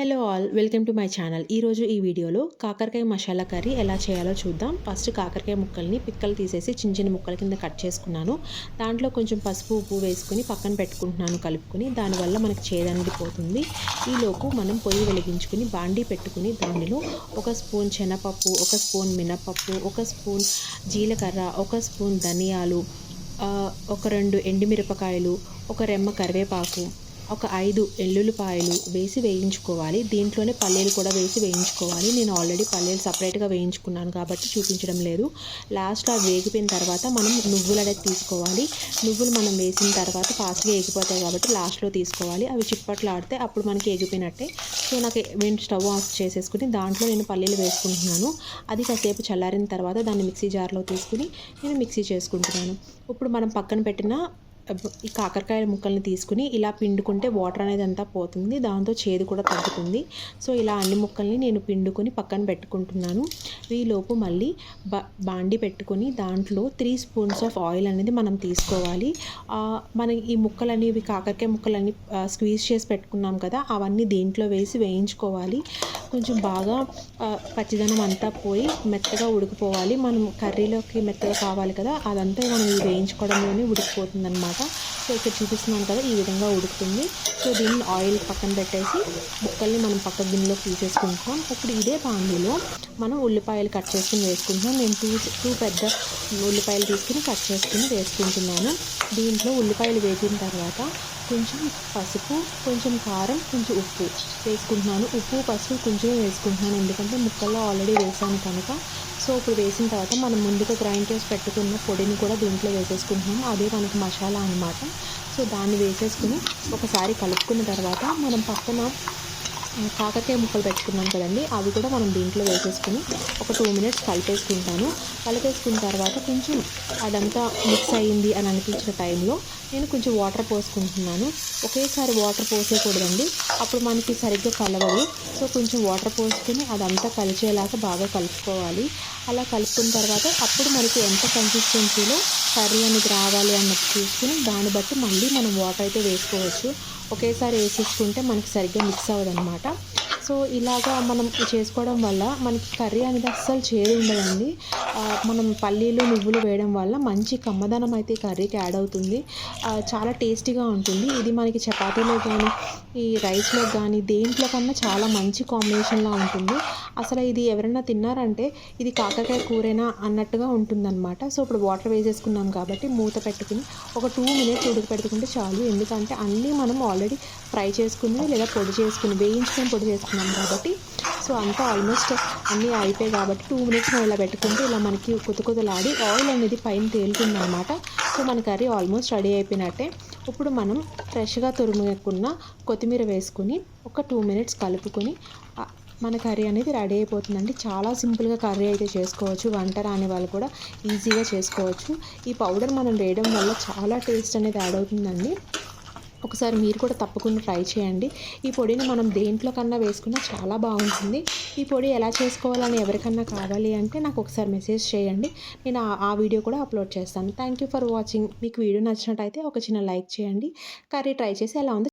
Hello all welcome to my channel ఈరోజు ఈ వీడియోలో కాకరకాయ మసాలా కర్రీ ఎలా చేయాలో చూద్దాం. ఫస్ట్ కాకరకాయ ముక్కల్ని పిక్కలు తీసేసి చిన్న చిన్న ముక్కల కింద కట్ చేసుకున్నాను. దాంట్లో కొంచెం పసుపు ఉప్పు వేసుకుని పక్కన పెట్టుకుంటున్నాను కలుపుకొని దానివల్ల మనకు చేదనేది పోతుంది. ఈలోపు మనం పొయ్యి వెలిగించుకుని బాండీ పెట్టుకుని దానిలో ఒక స్పూన్ శనగపప్పు ఒక స్పూన్ మినపప్పు ఒక స్పూన్ జీలకర్ర ఒక స్పూన్ ధనియాలు ఒక రెండు ఎండుమిరపకాయలు ఒక రెమ్మ కరివేపాకు ఒక ఐదు ఎల్లుల్లిపాయలు వేసి వేయించుకోవాలి. దీంట్లోనే పల్లీలు కూడా వేసి వేయించుకోవాలి. నేను ఆల్రెడీ పల్లీలు సపరేట్గా వేయించుకున్నాను కాబట్టి చూపించడం లేదు. లాస్ట్ అవి వేగిపోయిన తర్వాత మనం నువ్వులు అనేది తీసుకోవాలి. నువ్వులు మనం వేసిన తర్వాత ఫాస్ట్గా ఎగిపోతాయి కాబట్టి లాస్ట్లో తీసుకోవాలి. అవి చిప్పట్లు ఆడితే అప్పుడు మనకి ఎగిపోయినట్టే సో నాకు వెంట స్టవ్ ఆఫ్ చేసేసుకుని దాంట్లో నేను పల్లీలు వేసుకుంటున్నాను. అది కాసేపు చల్లారిన తర్వాత దాన్ని మిక్సీ జార్లో తీసుకుని నేను మిక్సీ చేసుకుంటున్నాను. ఇప్పుడు మనం పక్కన పెట్టిన ఈ కాకరకాయ ముక్కల్ని తీసుకుని ఇలా పిండుకుంటే వాటర్ అనేది అంతా పోతుంది. దాంతో చేదు కూడా తగ్గుతుంది. సో ఇలా అన్ని ముక్కల్ని నేను పిండుకొని పక్కన పెట్టుకుంటున్నాను. ఈలోపు మళ్ళీ బా బాండి పెట్టుకొని దాంట్లో త్రీ స్పూన్స్ ఆఫ్ ఆయిల్ అనేది మనం తీసుకోవాలి. మన ఈ ముక్కలన్నీ ఇవి కాకరకాయ ముక్కలన్నీ స్క్వీజ్ చేసి పెట్టుకున్నాం కదా అవన్నీ దీంట్లో వేసి వేయించుకోవాలి. కొంచెం బాగా పచ్చిదనం అంతా పోయి మెత్తగా ఉడికిపోవాలి. మనం కర్రీలోకి మెత్తగా కావాలి కదా అదంతా మనం వేయించుకోవడంలోనే ఉడికిపోతుంది అనమాట సో ఇక్కడ చూపిస్తున్నాను కదా ఈ విధంగా ఉడుకుతుంది. సో దీన్ని ఆయిల్ పక్కన పెట్టేసి ముక్కల్ని మనం పక్క గిన్నెలోకి తీసేసుకుంటాం. ఇప్పుడు ఇదే పాండీలో మనం ఉల్లిపాయలు కట్ చేసుకుని వేసుకుంటున్నాం. నేను టూ టూ పెద్ద ఉల్లిపాయలు తీసుకుని కట్ చేసుకుని వేసుకుంటున్నాను. దీంట్లో ఉల్లిపాయలు వేసిన తర్వాత కొంచెం పసుపు కొంచెం కారం కొంచెం ఉప్పు వేసుకుంటున్నాను. ఉప్పు పసుపు కొంచెం వేసుకుంటున్నాను. ఎందుకంటే ముక్కల్లో ఆల్రెడీ వేసాను కనుక. సో ఇప్పుడు వేసిన తర్వాత మనం ముందుగా గ్రైండ్ చేసి పెట్టుకున్న పొడిని కూడా దీంట్లో వేసేసుకుంటున్నాము. అదే మనకు మసాలా అనమాట సో దాన్ని వేసేసుకుని ఒకసారి కలుపుకున్న తర్వాత మనం పక్కన కాకరకాయ ముక్కలు పెట్టుకున్నాం కదండి. అవి కూడా మనం దీంట్లో వేసేసుకుని ఒక టూ మినిట్స్ కలిపేసుకుంటాను. కలిపేసుకున్న తర్వాత కొంచెం అదంతా మిక్స్ అయ్యింది అని అనిపించిన టైంలో నేను కొంచెం వాటర్ పోసుకుంటున్నాను. ఒకేసారి వాటర్ పోసేయకూడదండి. అప్పుడు మనకి సరిగ్గా కలవదు. సో కొంచెం వాటర్ పోసుకుని అదంతా కలిసేలాగా బాగా కలుపుకోవాలి. అలా కలుపుకున్న తర్వాత అప్పుడు మనకి ఎంత కన్సిస్టెన్సీలో కర్రీ అనేది రావాలి అన్నది చూసుకుని దాన్ని బట్టి మళ్ళీ మనం వాటర్ అయితే వేసుకోవచ్చు. ఒకేసారి వేసేసుకుంటే మనకి సరిగ్గా మిక్స్ అవ్వదు అనమాట సో ఇలాగా మనం చేసుకోవడం వల్ల మనకి కర్రీ అనేది అస్సలు చేదు ఉండదండి. మనం పల్లీలు నువ్వులు వేయడం వల్ల మంచి కమ్మదనం అయితే కర్రీకి యాడ్ అవుతుంది. చాలా టేస్టీగా ఉంటుంది. ఇది మనకి చపాతీలో కానీ ఈ రైస్లో కానీ దేంట్లో కన్నా చాలా మంచి కాంబినేషన్లా ఉంటుంది. అసలు ఇది ఎవరైనా తిన్నారంటే ఇది కాకరకాయ కూరేనా అన్నట్టుగా ఉంటుందన్నమాట. సో ఇప్పుడు వాటర్ వేసేసుకున్నాం కాబట్టి మూత పెట్టుకుని ఒక టూ మినిట్స్ ఉడకపెట్టుకుంటే చాలు. ఎందుకంటే అన్నీ మనం ఆల్రెడీ ఫ్రై చేసుకుని లేదా పొడి చేసుకుని వేయించుకొని పొడి చేసుకున్నాం కాబట్టి. సో అంతా ఆల్మోస్ట్ అన్నీ అయిపోయాయి కాబట్టి టూ మినిట్స్ ఇలా పెట్టుకుంటే ఇలా మనకి కొత్త కొత్తలాడి ఆయిల్ అనేది పైన తేలుతుంది అనమాట సో మన కర్రీ ఆల్మోస్ట్ రెడీ అయిపోయినట్టే. ఇప్పుడు మనం ఫ్రెష్గా తురుముకున్న కొత్తిమీర వేసుకుని ఒక టూ మినిట్స్ కలుపుకొని మన కర్రీ అనేది రెడీ అయిపోతుందండి. చాలా సింపుల్గా కర్రీ అయితే చేసుకోవచ్చు. వంట రాని వాళ్ళు కూడా ఈజీగా చేసుకోవచ్చు. ఈ పౌడర్ మనం వేయడం వల్ల చాలా టేస్ట్ అనేది యాడ్ అవుతుందండి. ఒకసారి మీరు కూడా తప్పకుండా ట్రై చేయండి. ఈ పొడిని మనం దేంట్లో కన్నా వేసుకున్నా చాలా బాగుంటుంది. ఈ పొడి ఎలా చేసుకోవాలని ఎవరికన్నా కావాలి అంటే నాకు ఒకసారి మెసేజ్ చేయండి. నేను ఆ వీడియో కూడా అప్లోడ్ చేస్తాను. థ్యాంక్ యూ ఫర్ వాచింగ్ మీకు వీడియో నచ్చినట్టయితే ఒక చిన్న లైక్ చేయండి. కర్రీ ట్రై చేసి ఎలా ఉంది